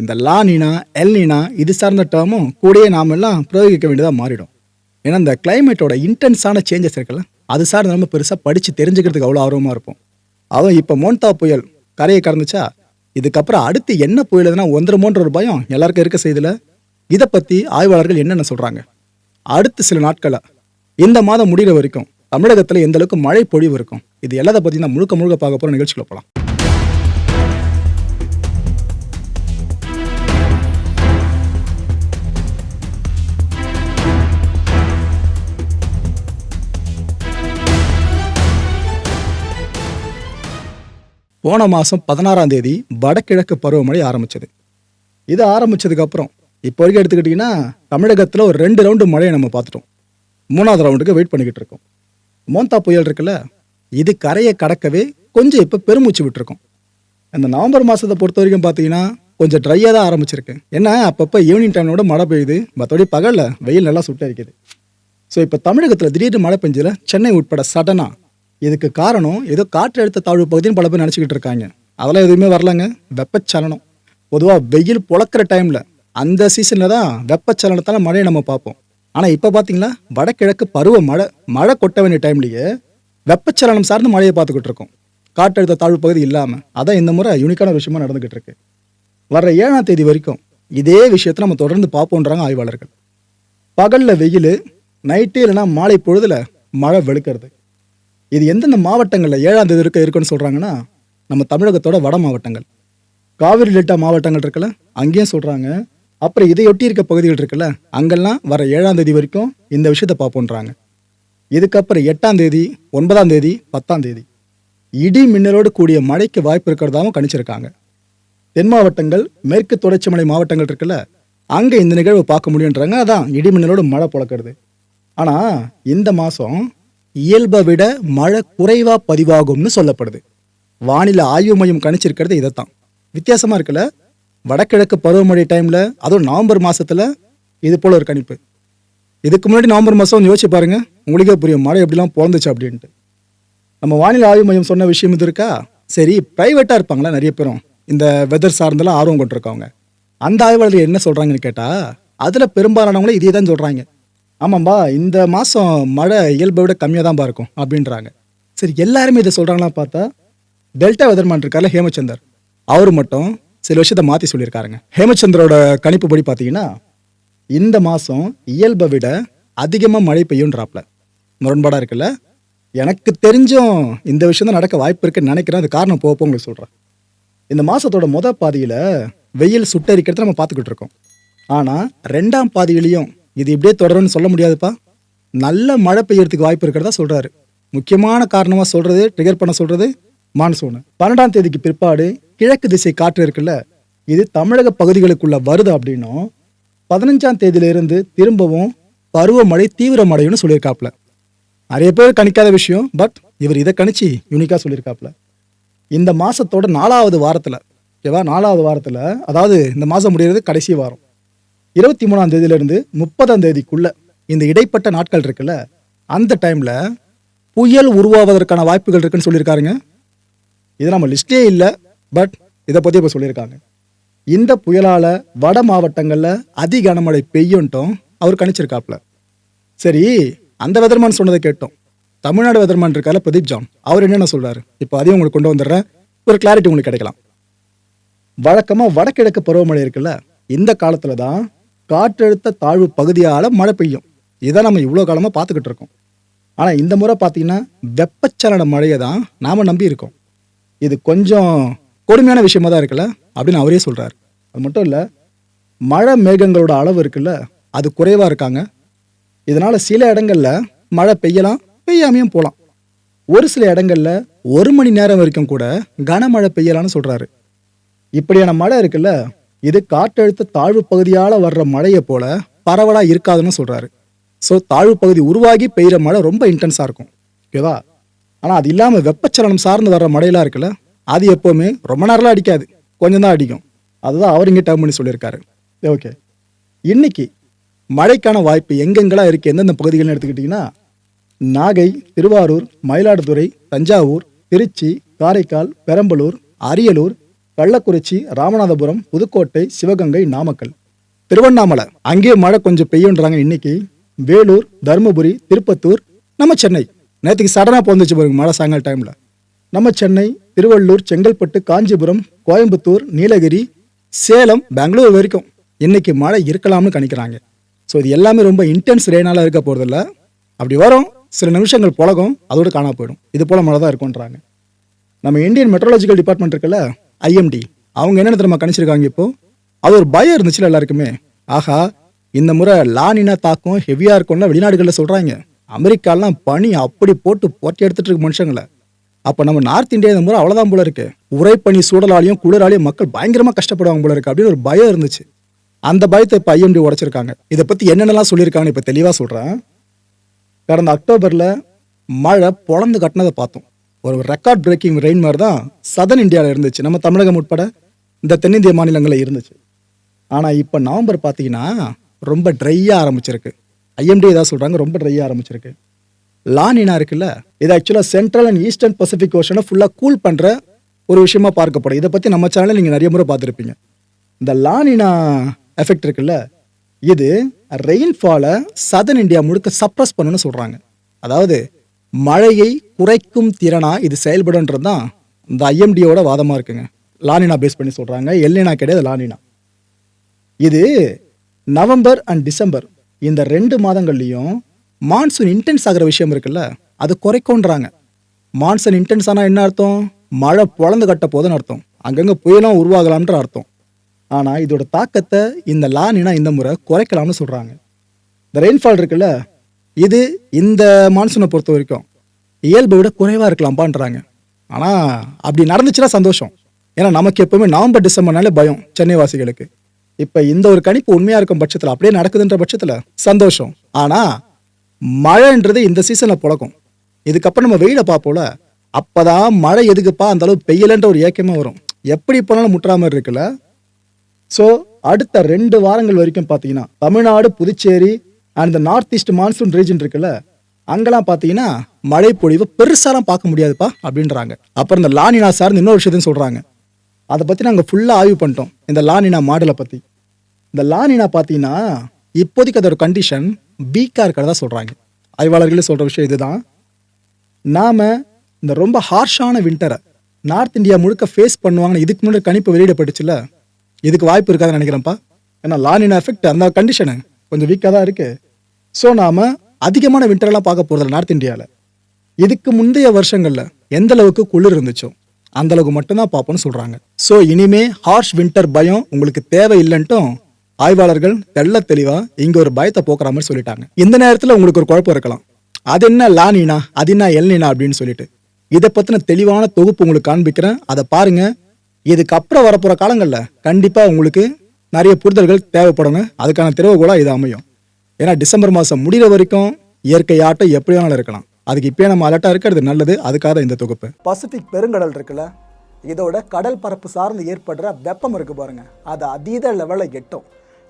இந்த லா நீனா எல் நீனா இது சார்ந்த டேர்மும் கூடயே நாம எல்லாம் பிரயோகிக்க வேண்டியதாக மாறிடும். ஏன்னா இந்த கிளைமேட்டோட இன்டென்ஸான சேஞ்சஸ் இருக்குல்ல அது சார்ந்த நம்ம பெருசாக படித்து தெரிஞ்சுக்கிறதுக்கு அவ்வளோ ஆர்வமாக இருப்போம். அதுவும் இப்போ மோன்தா புயல் கரையை கறந்துச்சா இதுக்கப்புறம் அடுத்து என்ன புயல் எதுனா ஒன்றரை ஒரு பயம் எல்லாருக்கும் இருக்க செய்தில். இதை பற்றி ஆய்வாளர்கள் என்னென்ன சொல்கிறாங்க அடுத்து சில நாட்களா இந்த மாதம் முடிகிற வரைக்கும் தமிழகத்தில் எந்த அளவுக்கு மழை பொழிவு இருக்கும்? இது எல்லாத்தை பற்றி நான் முழுக்க முழுக்க பார்க்க போகிற நிகழ்ச்சிகளை போகலாம் போன மாதம் பதினாறாம் தேதி வடகிழக்கு பருவமழை ஆரம்பிச்சது. இது ஆரம்பித்ததுக்கப்புறம் இப்போ வரைக்கும் எடுத்துக்கிட்டிங்கன்னா தமிழகத்தில் ஒரு ரெண்டு ரவுண்டு மழையை நம்ம பார்த்துட்டோம். மூணாவது ரவுண்டுக்கு வெயிட் பண்ணிக்கிட்டு இருக்கோம். மோந்தா புயல் இருக்குல்ல இது கரையை கடக்கவே கொஞ்சம் இப்போ பெருமூச்சு விட்டுருக்கோம். இந்த நவம்பர் மாதத்தை பொறுத்த வரைக்கும் பார்த்தீங்கன்னா கொஞ்சம் ட்ரையாக தான் ஆரம்பிச்சிருக்கு. ஏன்னா அப்பப்போ ஈவினிங் டைமோட மழை பெய்யுது. மற்றபடி பகலில் வெயில் நல்லா சுட்டரிக்குது ஸோ இப்போ தமிழகத்தில் திடீர்னு மழை பெஞ்சதில் சென்னை உட்பட சடனாக இதுக்கு காரணம் ஏதோ காற்றழுத்த தாழ்வு பகுதின்னு பல பேர் நினச்சிக்கிட்டு இருக்காங்க. அதெல்லாம் எதுவுமே வரலங்க. வெப்பச்சலனம். பொதுவாக வெயில் புழக்கிற டைமில் அந்த சீசனில் தான் வெப்பச்சலனத்தால் மழையை நம்ம பார்ப்போம். ஆனால் இப்போ பார்த்தீங்களா வடகிழக்கு பருவ மழை மழை கொட்ட வேண்டிய டைம்லேயே வெப்பச்சலனம் சார்ந்து மழையை பார்த்துக்கிட்டு இருக்கோம். காற்றழுத்த தாழ்வு பகுதி இல்லாமல் அதான் இந்த முறை யூனிக்கான ஒரு விஷயமா நடந்துகிட்டு இருக்கு. வர்ற ஏழாம் தேதி வரைக்கும் இதே விஷயத்தை நம்ம தொடர்ந்து பார்ப்போன்றாங்க ஆய்வாளர்கள். பகலில் வெயில் நைட்டு இல்லைன்னா மாலை பொழுதில் மழை வெளுக்கிறது. இது எந்தெந்த மாவட்டங்களில் ஏழாம் தேதி இருக்க இருக்குன்னு சொல்கிறாங்கன்னா நம்ம தமிழகத்தோட வட மாவட்டங்கள். காவிரி டெல்டா மாவட்டங்கள் இருக்குல்ல அங்கேயும் சொல்கிறாங்க அப்புறம் இதையொட்டி இருக்க பகுதிகள் இருக்குல்ல அங்கெல்லாம் வர ஏழாம் தேதி வரைக்கும் இந்த விஷயத்தை பார்ப்போன்றாங்க. இதுக்கப்புறம் எட்டாம் தேதி ஒன்பதாம் தேதி பத்தாம் தேதி. இடி மின்னலோடு கூடிய மழைக்கு வாய்ப்பு இருக்கிறதாவும் கணிச்சிருக்காங்க. தென் மாவட்டங்கள் மேற்கு தொடர்ச்சி மலை மாவட்டங்கள் இருக்குல்ல அங்கே இந்த நிகழ்வு பார்க்க முடியுன்றாங்க அதான் இடி மின்னலோடு மழை புழக்கிறது. ஆனால் இந்த மாதம் இயல்பை விட மழை குறைவாக பதிவாகும்னு சொல்லப்படுது. வானிலை ஆய்வு மையம் கணிச்சிருக்கிறது இதைத்தான். வித்தியாசமாக இருக்குல்ல? வடகிழக்கு பருவமழை டைமில் அதுவும் நவம்பர் மாதத்தில் இது போல் ஒரு கணிப்பு. இதுக்கு முன்னாடி நவம்பர் மாதம் யோசிச்சு பாருங்கள் உங்களுக்கே புரியும் மழை எப்படிலாம் பிறந்துச்சு அப்படின்ட்டு. நம்ம வானிலை ஆய்வு மையம் சொன்ன விஷயம் இது இருக்கா? சரி ப்ரைவேட்டாக இருப்பாங்களா நிறைய பேரும்? இந்த வெதர் சார்ந்தெல்லாம் ஆர்வம் கொண்டிருக்கவங்க. அந்த ஆய்வாளர்கள் என்ன சொல்கிறாங்கன்னு கேட்டால் அதில் பெரும்பாலானவங்களே இதே தான் சொல்கிறாங்க ஆமாம்பா இந்த மாதம் மழை இயல்பை விட கம்மியாக தான்ப்பா இருக்கும் அப்படின்றாங்க. சரி எல்லாருமே இதை சொல்கிறாங்களா பார்த்தா டெல்டா வெதர்மான் இருக்கார்ல ஹேமச்சந்தர். அவர் மட்டும் சில விஷயத்தை மாற்றி சொல்லியிருக்காருங்க. ஹேமச்சந்திரோட கணிப்பு படி பார்த்தீங்கன்னா இந்த மாதம் இயல்பை விட அதிகமாக மழை பெய்யுன்றாப்ல முரண்பாடாக இருக்குல்ல? எனக்கு தெரிஞ்சும் இந்த விஷயம் தான் நடக்க வாய்ப்பு இருக்குன்னு நினைக்கிறேன். அது காரணம் போக போக உங்களுக்கு சொல்கிறேன் இந்த மாதத்தோட மொதல் பாதியில் வெயில் சுட்டரிக்கிறத நம்ம பார்த்துக்கிட்டு இருக்கோம். ஆனால் ரெண்டாம் பாதியிலையும் இது இப்படியே தொடரும்னு சொல்ல முடியாதுப்பா. நல்ல மழை பெய்யறதுக்கு வாய்ப்பு இருக்கிறதா சொல்றாரு. முக்கியமான காரணமா சொல்றது ட்ரிகர் பண்ண சொல்றது மான்சூனு. பன்னெண்டாம் தேதிக்கு பிற்பாடு கிழக்கு திசை காற்று இருக்குல்ல இது தமிழக பகுதிகளுக்குள்ள வருது அப்படின்னும் பதினஞ்சாம் தேதியிலிருந்து திரும்பவும் பருவமழை தீவிரமடையும்னு சொல்லியிருக்காப்ல நிறைய பேர் கணிக்காத விஷயம் பட் இவர் இதை கணிச்சு யூனிக்காக சொல்லியிருக்காப்ல இந்த மாசத்தோட நாலாவது வாரத்தில் ஓகேவா நாலாவது வாரத்தில் அதாவது இந்த மாதம் முடிகிறது கடைசி வாரம். இருபத்தி மூணாம் தேதியிலிருந்து முப்பதாம் தேதிக்குள்ள இந்த இடைப்பட்ட நாட்கள் இருக்குல்ல அந்த டைமில் புயல் உருவாவதற்கான வாய்ப்புகள் இருக்குன்னு சொல்லியிருக்காருங்க. இது நம்ம லிஸ்டே இல்லை பட் இதை பற்றி இப்போ சொல்லியிருக்காங்க. இந்த புயலால் வட மாவட்டங்களில் அதி கனமழை பெய்யும்ட்டும் அவர் கணிச்சிருக்காப்ல சரி அந்த வெதர்மான் சொன்னதை கேட்டோம். தமிழ்நாடு வெதர்மான் இருக்கால பிரதீப் ஜான் அவர் என்னென்ன சொல்கிறாரு இப்போ அதையும் உங்களுக்கு கொண்டு வந்துடுறேன். ஒரு கிளாரிட்டி உங்களுக்கு கிடைக்கலாம். வழக்கமாக வடகிழக்கு பருவமழை இருக்குல்ல இந்த காலத்தில் தான் காற்றழுத்த தாழ்வு பகுதியால் மழை பெய்யும். இதை நம்ம இவ்வளோ காலமாக பார்த்துக்கிட்டு இருக்கோம். ஆனால் இந்த முறை பார்த்தீங்கன்னா வெப்பச்சலன மழையை தான் நாம் நம்பி இருக்கோம். இது கொஞ்சம் கொடுமையான விஷயமா தான் இருக்குல்ல? அப்படின்னு அவரே சொல்கிறார் அது மட்டும் இல்லை மழை மேகங்களோட அளவு இருக்குல்ல அது குறைவாக இருக்காங்க. இதனால் சில இடங்களில் மழை பெய்யலாம் பெய்யாமையும் போகலாம் ஒரு சில இடங்களில் ஒரு மணி நேரம் வரைக்கும் கூட கனமழை பெய்யலாம்னு சொல்கிறாரு இப்படியான மழை இருக்குல்ல இது காற்றழுத்த தாழ்வு பகுதியால் வர்ற மழையை போல பரவலாக இருக்காதுன்னு சொல்கிறாரு ஸோ தாழ்வு பகுதி உருவாகி பெய்கிற மழை ரொம்ப இன்டென்ஸாக இருக்கும். ஓகேவா ஆனால் அது இல்லாமல் வெப்பச்சலனம் சார்ந்து வர்ற மழையெல்லாம் இருக்குல்ல அது எப்போவுமே ரொம்ப நேரம்லாம் அடிக்காது. கொஞ்சம் தான் அடிக்கும். அதுதான் அவர் இங்கே டேர்ம் பண்ணி சொல்லியிருக்காரு. ஓகே இன்னைக்கு மழைக்கான வாய்ப்பு எங்கெங்கெல்லாம் இருக்குது எந்தெந்த பகுதிகள்னு எடுத்துக்கிட்டிங்கன்னா நாகை திருவாரூர் மயிலாடுதுறை தஞ்சாவூர் திருச்சி காரைக்கால் பெரம்பலூர் அரியலூர் கள்ளக்குறிச்சி ராமநாதபுரம் புதுக்கோட்டை சிவகங்கை நாமக்கல். திருவண்ணாமலை. அங்கேயே மழை கொஞ்சம் பெய்யுன்றாங்க இன்னைக்கு. வேலூர் தருமபுரி திருப்பத்தூர் நம்ம சென்னை. நேற்றுக்கு சடனாக போந்துச்சு பாருங்க மழை சாயங்கால டைமில் நம்ம சென்னை திருவள்ளூர் செங்கல்பட்டு காஞ்சிபுரம் கோயம்புத்தூர் நீலகிரி சேலம் பெங்களூர் வரைக்கும் இன்னைக்கு மழை இருக்கலாம்னு கணிக்கிறாங்க. ஸோ இது எல்லாமே ரொம்ப இன்டென்ஸ் ரெயினால இருக்க போகிறதில்ல அப்படி வரும் சில நிமிஷங்கள் பழகும் அதோடு காணா போயிடும். இது போல் மழை தான் இருக்கும்ன்றாங்க. நம்ம இந்தியன் மெட்ரோலாஜிக்கல் டிபார்ட்மெண்ட் இருக்குல்ல ஐஎம்டி அவங்க என்ன தெரியுமா கணிச்சிருக்காங்க இப்போ? அது ஒரு பயம் இருந்துச்சுல எல்லாருக்குமே. ஆஹா இந்த முறை லானினா தாக்கம் ஹெவியாக இருக்கும்ல வெளிநாடுகளில் சொல்கிறாங்க அமெரிக்காலாம் பனி அப்படி போட்டு போட்டி எடுத்துட்டு இருக்கு மனுஷங்களை. அப்போ நம்ம நார்த் இந்தியா இந்த முறை அவ்வளோதான் போல இருக்கு. உரைப்பனி சூழலாலையும் குளிராலையும் மக்கள் பயங்கரமாக கஷ்டப்படுவாங்க போல இருக்கு அப்படின்னு ஒரு பயம் இருந்துச்சு. அந்த பயத்தை இப்போ ஐஎம்டி உடைச்சிருக்காங்க. இதை பற்றி என்னென்னலாம் சொல்லியிருக்காங்கன்னு இப்போ தெளிவாக சொல்கிறேன் கடந்த அக்டோபரில் மழை பொழந்து கட்டினதை பார்த்தோம். ஒரு ரெக்கார்ட் பிரேக்கிங் ரெயின் மாதிரி தான் சதன் இந்தியாவில் இருந்துச்சு. நம்ம தமிழகம் உட்பட இந்த தென்னிந்திய மாநிலங்களில் இருந்துச்சு. ஆனால் இப்போ நவம்பர் பார்த்தீங்கன்னா ரொம்ப ட்ரையாக ஆரம்பிச்சிருக்கு. ஐஎம்டி ஏதாவது சொல்கிறாங்க ரொம்ப ட்ரையாக ஆரம்பிச்சிருக்கு. லானினா இருக்குல்ல இது ஆக்சுவலாக சென்ட்ரல் அண்ட் ஈஸ்டர்ன் பசிபிக் ஓஷனை ஃபுல்லாக கூல் பண்ணுற ஒரு விஷயமா பார்க்கப்படும். இதை பற்றி நம்ம சேனலில் நீங்கள் நிறைய முறை பார்த்துருப்பீங்க. இந்த லானினா எஃபெக்ட் இருக்குல்ல இது ரெயின்ஃபாலை சதன் இந்தியா முழுக்க சப்ரஸ் பண்ணுன்னு சொல்கிறாங்க அதாவது மழையை குறைக்கும் திறனா இது செயல்படுன்றது தான் இந்த ஐஎம்டியோட வாதமாக இருக்குங்க. லானினா பேஸ் பண்ணி சொல்கிறாங்க எல்லினா கிடையாது லானினா. இது நவம்பர் அண்ட் டிசம்பர் இந்த ரெண்டு மாதங்கள்லையும் மான்சூன் இன்டென்ஸ் ஆகிற விஷயம் இருக்குல்ல அது குறைக்கும்ன்றாங்க. மான்சூன் இன்டென்ஸ் ஆனால் என்ன அர்த்தம்? மழை பொழந்து கட்ட போதுன்னு அர்த்தம். அங்கங்கே புயலும் உருவாகலாம்ன்ற அர்த்தம். ஆனால் இதோட தாக்கத்தை இந்த லானினா இந்த முறை குறைக்கலாம்னு சொல்கிறாங்க இந்த ரெயின்ஃபால் இருக்குல்ல இது இந்த மான்சூனை பொறுத்த வரைக்கும் இயல்பை விட குறைவாக இருக்கலாம்ப்பான்றாங்க ஆனால் அப்படி நடந்துச்சுன்னா சந்தோஷம். ஏன்னா நமக்கு எப்பவுமே நவம்பர் டிசம்பர்னாலே பயம் சென்னை வாசிகளுக்கு இப்போ இந்த ஒரு கணிப்பு உண்மையாக இருக்கும் பட்சத்தில் அப்படியே நடக்குதுன்ற பட்சத்தில் சந்தோஷம். ஆனால் மழைன்றது இந்த சீசனில் புழக்கம். இதுக்கப்புறம் நம்ம வெயிலை பார்ப்போல அப்போதான் மழை எதுக்குப்பா அந்த அளவு பெய்யலன்ற ஒரு ஏக்கமாக வரும். எப்படி போனாலும் முட்டுற மாதிரி இருக்குல்ல. ஸோ அடுத்த ரெண்டு வாரங்கள் வரைக்கும் பார்த்தீங்கன்னா தமிழ்நாடு புதுச்சேரி அண்ட் இந்த நார்த் ஈஸ்ட் மான்சூன் ரீஜன் இருக்குல்ல அங்கெல்லாம் பார்த்தீங்கன்னா மழை பொழிவு பெருசாலாம் பார்க்க முடியாதுப்பா அப்படின்றாங்க. அப்புறம் இந்த லானினா சார்ந்து இன்னொரு விஷயத்தையும் சொல்கிறாங்க அதை பற்றி நாங்கள் ஃபுல்லாக ஆய்வு பண்ணிட்டோம் இந்த லானினா மாடலை பற்றி இந்த லானினா பார்த்தீங்கன்னா இப்போதைக்கு அதோட கண்டிஷன் வீக்காக இருக்கிறதா சொல்கிறாங்க ஆய்வாளர்களே சொல்கிற விஷயம் இதுதான். நாம் இந்த ரொம்ப ஹார்ஷான வின்டரை நார்த் இந்தியா முழுக்க ஃபேஸ் பண்ணுவாங்கன்னு இதுக்கு முன்னாடி கணிப்பு வெளியிடப்பட்டுச்சுல இதுக்கு வாய்ப்பு இருக்காதுன்னு நினைக்கிறேன்ப்பா. ஏன்னா லானினா எஃபெக்ட் அந்த கண்டிஷனு கொஞ்சம் வீக்காக தான் இருக்குது ஸோ நாம் அதிகமான விண்டர்லாம் பார்க்க போகிறது நார்த் இந்தியாவில் இதுக்கு முந்தைய வருஷங்களில் எந்த அளவுக்கு குளிர் இருந்துச்சோ அந்த அளவுக்கு மட்டும்தான் பார்ப்போம்னு சொல்கிறாங்க ஸோ இனிமே ஹார்ஷ் வின்டர் பயம் உங்களுக்கு தேவை இல்லைன்ட்டும் ஆய்வாளர்கள் தெள்ள தெளிவாக இங்கே ஒரு பயத்தை போக்குற மாதிரி சொல்லிட்டாங்க. இந்த நேரத்தில் உங்களுக்கு ஒரு குழப்பம் இருக்கலாம். அது என்ன லானினா அது என்ன எல்னினா அப்படின்னு சொல்லிட்டு. இதை பற்றின தெளிவான தொகுப்பு உங்களுக்கு காண்பிக்கிறேன். அதை பாருங்க. இதுக்கப்புறம் வரப்போகிற காலங்களில் கண்டிப்பாக உங்களுக்கு நிறைய புரிதல்கள் தேவைப்படுங்க. அதுக்கான திறவுகோலாக இது அமையும். ஏன்னா டிசம்பர் மாதம் முடிகிற வரைக்கும் இயற்கை ஆட்டம் எப்படி வேணாலும் இருக்கலாம். அதுக்கு இப்பயே நம்ம அலர்ட்டாக இருக்கிறது நல்லது. அதுக்காக இந்த தொகுப்பு. பசிபிக் பெருங்கடல் இருக்குல்ல? இதோட கடல் பரப்பு சார்ந்து ஏற்படுற வெப்பம் இருக்குது பாருங்கள் அது அதீத லெவலில் எட்டும்.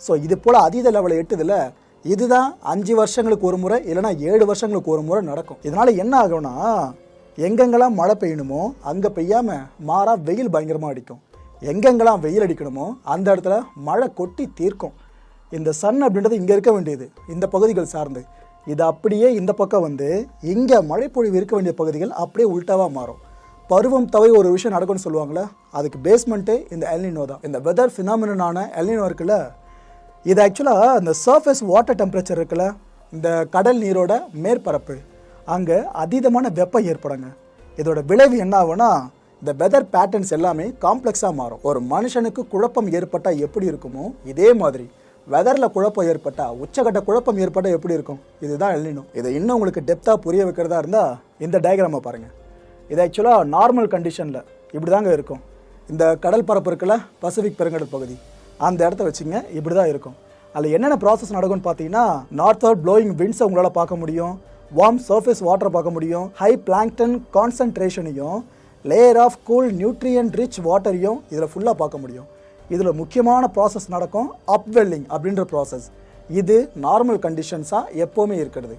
ஸோ இது போல் அதீத லெவலில் எட்டுதில் இதுதான் அஞ்சு வருஷங்களுக்கு ஒரு முறை இல்லைன்னா ஏழு வருஷங்களுக்கு ஒரு முறை நடக்கும். இதனால் என்ன ஆகும்னா எங்கெங்கெல்லாம் மழை பெய்யணுமோ அங்கே பெய்யாமல் மாறாக வெயில் பயங்கரமாக அடிக்கும். எங்கெங்கெல்லாம் வெயில் அடிக்கணுமோ அந்த இடத்துல மழை கொட்டி தீர்க்கும். இந்த சன் அப்படின்றது இங்கே இருக்க வேண்டியது இந்த பகுதிகள் சார்ந்து. இது அப்படியே இந்த பக்கம் வந்து இங்கே மழைப்பொழிவு இருக்க வேண்டிய பகுதிகள் அப்படியே உல்ட்டாவாக மாறும். பருவம் தவை ஒரு விஷயம் நடக்கும்னு சொல்லுவாங்களே அதுக்கு பேஸ்மெண்ட்டே இந்த எல்னினோ தான். இந்த வெதர் ஃபினாமினான எல்னினோ இருக்குல்ல இது ஆக்சுவலாக இந்த சர்ஃபேஸ் வாட்டர் டெம்பரேச்சர் இருக்குல்ல இந்த கடல் நீரோட மேற்பரப்பு அங்கே அதீதமான வெப்பம் ஏற்படுங்க. இதோட விளைவு என்ன ஆகும்னா இந்த வெதர் பேட்டர்ன்ஸ் எல்லாமே காம்ப்ளெக்ஸாக மாறும். ஒரு மனுஷனுக்கு குழப்பம் ஏற்பட்டால் எப்படி இருக்குமோ இதே மாதிரி. வெதரில் குழப்பம் ஏற்பட்டால் உச்சகட்ட குழப்பம் ஏற்பட்டால் எப்படி இருக்கும்? இதுதான் எல்லினோ இதை இன்னும் உங்களுக்கு டெப்த்தாக புரிய வைக்கிறதா இருந்தால் இந்த டயக்ராமை பாருங்கள் இது ஆக்சுவலாக நார்மல் கண்டிஷனில் இப்படி தாங்க இருக்கும். இந்த கடல் பரப்பு இருக்குல்ல பசிபிக் பெருங்கடல் பகுதி. அந்த இடத்த வச்சுங்க இப்படி தான் இருக்கும். அதில் என்னென்ன ப்ராசஸ் நடக்கும்னு பார்த்தீங்கன்னா நார்த் ப்ளோயிங் விண்ட்ஸை உங்களால் பார்க்க முடியும் வார்ம் சர்ஃபேஸ் வாட்டரை பார்க்க முடியும் high plankton கான்சன்ட்ரேஷனையும் layer of cool nutrient rich வாட்டரையும் இதில் ஃபுல்லாக பார்க்க முடியும். இதில் முக்கியமான ப்ராசஸ் நடக்கும் அப்வெல்லிங் அப்படின்ற ப்ராசஸ் இது நார்மல் கண்டிஷன்ஸாக எப்போவுமே இருக்கிறது.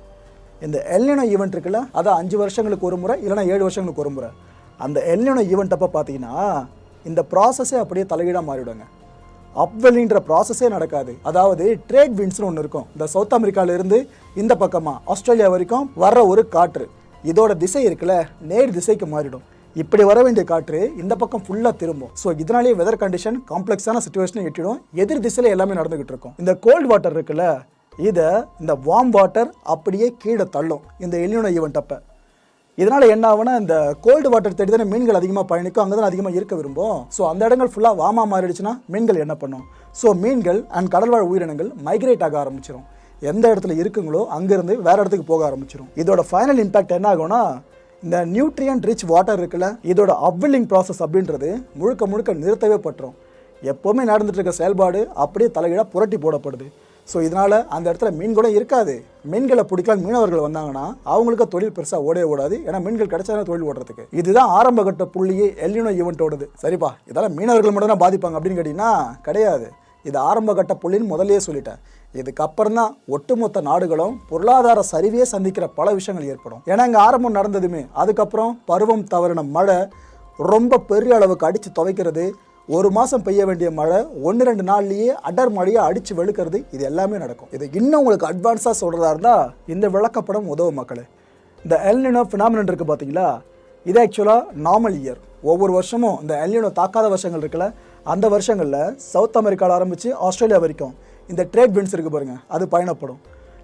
இந்த எல்லினோ ஈவெண்ட் இருக்குல்ல அது அஞ்சு வருஷங்களுக்கு ஒரு முறை இல்லைனா ஏழு வருஷங்களுக்கு ஒரு முறை. அந்த எல்லினோ ஈவெண்ட் அப்போ பார்த்தீங்கன்னா இந்த ப்ராசஸே அப்படியே தலையீடாக மாறிவிடுங்க. அப்வெல்லின்ற ப்ராசஸே நடக்காது. அதாவது ட்ரேட் விண்ட்ஸ்னு ஒன்று இருக்கும். இந்த சவுத் அமெரிக்காவிலேருந்து இந்த பக்கமாக ஆஸ்திரேலியா வரைக்கும் வர்ற ஒரு காற்று. இதோட திசை இருக்குல்ல நேர் திசைக்கு மாறிடும். இப்படி வர வேண்டிய காற்று இந்த பக்கம் ஃபுல்லாக திரும்பும். ஸோ இதனாலேயே வெதர் கண்டிஷன் காம்ப்ளெக்ஸான சுச்சுவேஷனை எட்டிடும். எதிர் திசையில் எல்லாமே நடந்துகிட்டு இருக்கும். இந்த கோல்ட் வாட்டர் இருக்குல்ல இதை இந்த வார்ம் வாட்டர் அப்படியே கீழே தள்ளும். இந்த எல்லினோ ஈவெண்ட் அப்போ. இதனால் என்ன ஆகும்னா இந்த கோல்டு வாட்டர் தேடி தானே மீன்கள் அதிகமாக பயணிக்கும். அங்கே தான் அதிகமாக இருக்க விரும்பும். ஸோ அந்த இடங்கள் ஃபுல்லாக வாமா மாறிடுச்சுன்னா மீன்கள் என்ன பண்ணும்? ஸோ மீன்கள் அண்ட் கடல்வாழ் உயிரினங்கள் மைக்ரேட் ஆக ஆரம்பிச்சிடும் எந்த இடத்துல இருக்குங்களோ அங்கேருந்து வேறு இடத்துக்கு போக ஆரம்பிச்சிடும் இதோட ஃபைனல் இம்பாக்ட் என்ன ஆகும்னா இந்த நியூட்ரியன்ட் ரிச் வாட்டர் இருக்குல்ல இதோட அவ்வில்லிங் ப்ராசஸ் அப்படின்றது முழுக்க முழுக்க நிறுத்தவே பட்டுரும். எப்போவுமே நடந்துட்டு இருக்க செயல்பாடு அப்படியே தலைகீழாக புரட்டி போடப்படுது. ஸோ இதனால் அந்த இடத்துல மீன் கூட இருக்காது. மீன்களை பிடிக்கலாம் மீனவர்கள் வந்தாங்கன்னா அவங்களுக்கு தொழில் பெருசாக ஓடவே ஓடாது. ஏன்னா மீன்கள் கிடைச்சா தொழில் ஓடுறதுக்கு. இதுதான் ஆரம்ப கட்ட புள்ளியே எல்லினோ ஈவெண்ட்டோடது சரிப்பா இதெல்லாம் மீனவர்கள் மட்டும் தான் பாதிப்பாங்க அப்படின்னு கேட்டிங்கன்னா கிடையாது. இது ஆரம்ப கட்ட புள்ளின்னு முதலே சொல்லிட்டேன். இதுக்கப்புறம் தான் ஒட்டுமொத்த நாடுகளும் பொருளாதார சரிவையே சந்திக்கிற பல விஷயங்கள் ஏற்படும். ஏன்னா இங்கே ஆரம்பம் நடந்ததுமே அதுக்கப்புறம் பருவம் தவறின மழை ரொம்ப பெரிய அளவுக்கு அடித்து துவைக்கிறது ஒரு மாதம் பெய்ய வேண்டிய மழை ஒன்று ரெண்டு நாள்லேயே அடர் மழையை அடித்து வெளுக்கிறது இது எல்லாமே நடக்கும். இது இன்னும் உங்களுக்கு அட்வான்ஸாக சொல்கிறதா இருந்தால் இந்த விளக்கப்படம் உதவும் மக்களே. இந்த எல்னினோ ஃபினாமினன் இருக்குது பார்த்தீங்களா இது ஆக்சுவலாக நார்மல் இயர் ஒவ்வொரு வருஷமும் இந்த எல்னினோ தாக்காத வருஷங்கள் இருக்குல்ல அந்த வருஷங்களில் சவுத் அமெரிக்காவில் ஆரம்பித்து ஆஸ்திரேலியா வரைக்கும் இந்த ட்ரேட் வின்ஸ் இருக்குது பாருங்கள் அது பயணப்படும்.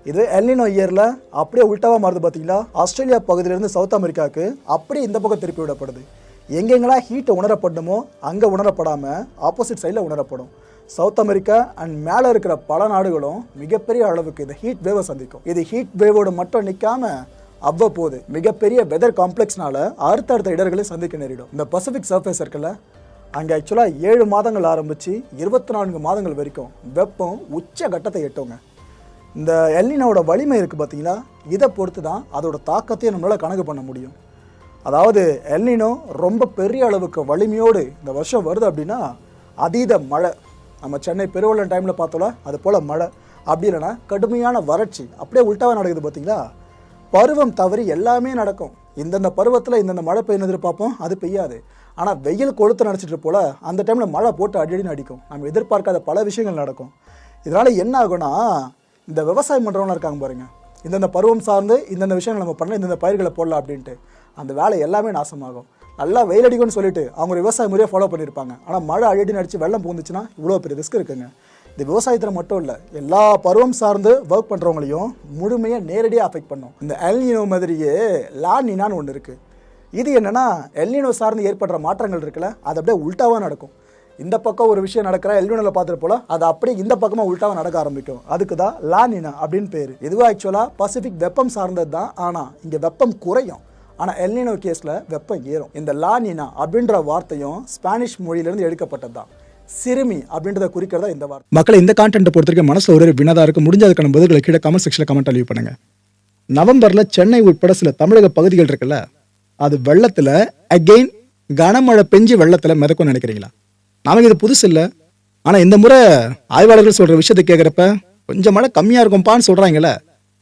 இது எல்னினோ இயரில் அப்படியே உல்ட்டாவாக மாறுது பார்த்தீங்களா ஆஸ்திரேலியா பகுதியிலேருந்து சவுத் அமெரிக்காவுக்கு அப்படியே இந்த பக்கம் திருப்பி விடப்படுது. எங்கெங்கெல்லாம் ஹீட்டை உணரப்படணுமோ அங்கே உணரப்படாமல் ஆப்போசிட் சைடில் உணரப்படும். சவுத் அமெரிக்கா அண்ட் மேலே இருக்கிற பல நாடுகளும் மிகப்பெரிய அளவுக்கு இந்த ஹீட் வேவை சந்திக்கும். இது ஹீட் வேவோடு மட்டும் நிற்காம அவ்வப்போது மிகப்பெரிய வெதர் காம்ப்ளெக்ஸ்னால அடுத்தடுத்த இடர்களை சந்திக்க நேரிடும். இந்த பசிபிக் சர்ஃபேஸ் இருக்குல்ல அங்கே ஆக்சுவலாக ஏழு மாதங்கள் ஆரம்பித்து இருபத்தி நான்கு மாதங்கள் வரைக்கும் வெப்பம் உச்ச கட்டத்தை எட்டுங்க. இந்த எல்லினோட வலிமை இருக்குது பார்த்தீங்களா இதை பொறுத்து தான் அதோட தாக்கத்தையும் நம்மளால் கணக்கு பண்ண முடியும். அதாவது எல்னினோ ரொம்ப பெரிய அளவுக்கு வலிமையோடு இந்த வருஷம் வருது அப்படின்னா அதீத மழை. நம்ம சென்னை பெருவெள்ளம் டைமில் பார்த்தோம்ல அது போல் மழை. அப்படி இல்லைன்னா கடுமையான வறட்சி. அப்படியே உல்ட்டாவாக நடக்குது பார்த்தீங்களா பருவம் தவறி எல்லாமே நடக்கும். இந்தந்த பருவத்தில் இந்தந்த மழை பெய்யணும் எதிர்பார்ப்போம் அது பெய்யாது. ஆனால் வெயில் கொளுத்து நினச்சிட்டு போல் அந்த டைமில் மழை போட்டு அடிக்கடி அடிக்கும். நம்ம எதிர்பார்க்காத பல விஷயங்கள் நடக்கும். இதனால் என்ன ஆகும்னா இந்த விவசாயம் பண்ணுறவங்களாம் இருக்காங்க பாருங்க. இந்தந்த பருவம் சார்ந்து இந்தந்த விஷயங்கள் நம்ம பண்ணலாம் இந்தந்த பயிர்களை போடலாம் அப்படின்ட்டு. அந்த வேலை எல்லாமே நாசமாகும். நல்லா வெயில் அடிக்கும்னு சொல்லிட்டு அவங்க விவசாய முறையை ஃபாலோ பண்ணியிருப்பாங்க ஆனால் மழை அடிக்கடி அடிச்சு வெள்ளம் பூந்துச்சுன்னா இவ்வளோ பெரிய ரிஸ்க் இருக்குங்க. இந்த விவசாயத்தில் மட்டும் இல்லை எல்லா பருவம் சார்ந்து ஒர்க் பண்ணுறவங்களையும் முழுமையாக நேரடியாக அஃபெக்ட் பண்ணும். இந்த எல்னினோ மாதிரியே லானினான்னு ஒன்று இருக்குது இது என்னென்னா எல்னினோ சார்ந்து ஏற்படுற மாற்றங்கள் இருக்குல்ல அது அப்படியே உல்ட்டாவாக நடக்கும். இந்த பக்கம் ஒரு விஷயம் நடக்கிற எல்னினோவில் பார்த்துட்டு போல அது அப்படியே இந்த பக்கமாக உல்ட்டாவாக நடக்க ஆரம்பிக்கும். அதுக்கு தான் லானினா அப்படின்னு பேர். இதுவாக ஆக்சுவலாக பசிபிக் வெப்பம் சார்ந்தது தான் ஆனால் இங்கே வெப்பம் குறையும். ஆனால் எல்னினோ கேஸில் வெப்பம் ஏறும். இந்த லானினா அப்படின்ற வார்த்தையும் ஸ்பானிஷ் மொழியிலிருந்து எடுக்கப்பட்டது தான். சிறுமி அப்படின்றத குறிக்கிறதா இந்த வார்த்தை. மக்களை இந்த கான்டென்ட்டை பொறுத்த வரைக்கும் மனசில் ஒரு வினதா இருக்கு முடிஞ்ச அதுக்கான பதில்களை கீழே கமெண்ட் செக்ஷனில் கமெண்ட் லீவ் பண்ணுங்க நவம்பர்ல சென்னை உட்பட சில தமிழக பகுதிகள் இருக்குல்ல அது வெள்ளத்துல அகெயின் கனமழை பெஞ்சு வெள்ளத்துல மிதக்கும்னு நினைக்கிறீங்களா? நமக்கு இது புதுசு இல்லை. ஆனா இந்த முறை ஆய்வாளர்கள் சொல்ற விஷயத்தை கேட்குறப்ப கொஞ்சம் மழை கம்மியா இருக்கும்ப்பான்னு சொல்றாங்கல்ல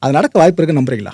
அது நடக்க வாய்ப்பு இருக்குன்னு நம்புறீங்களா?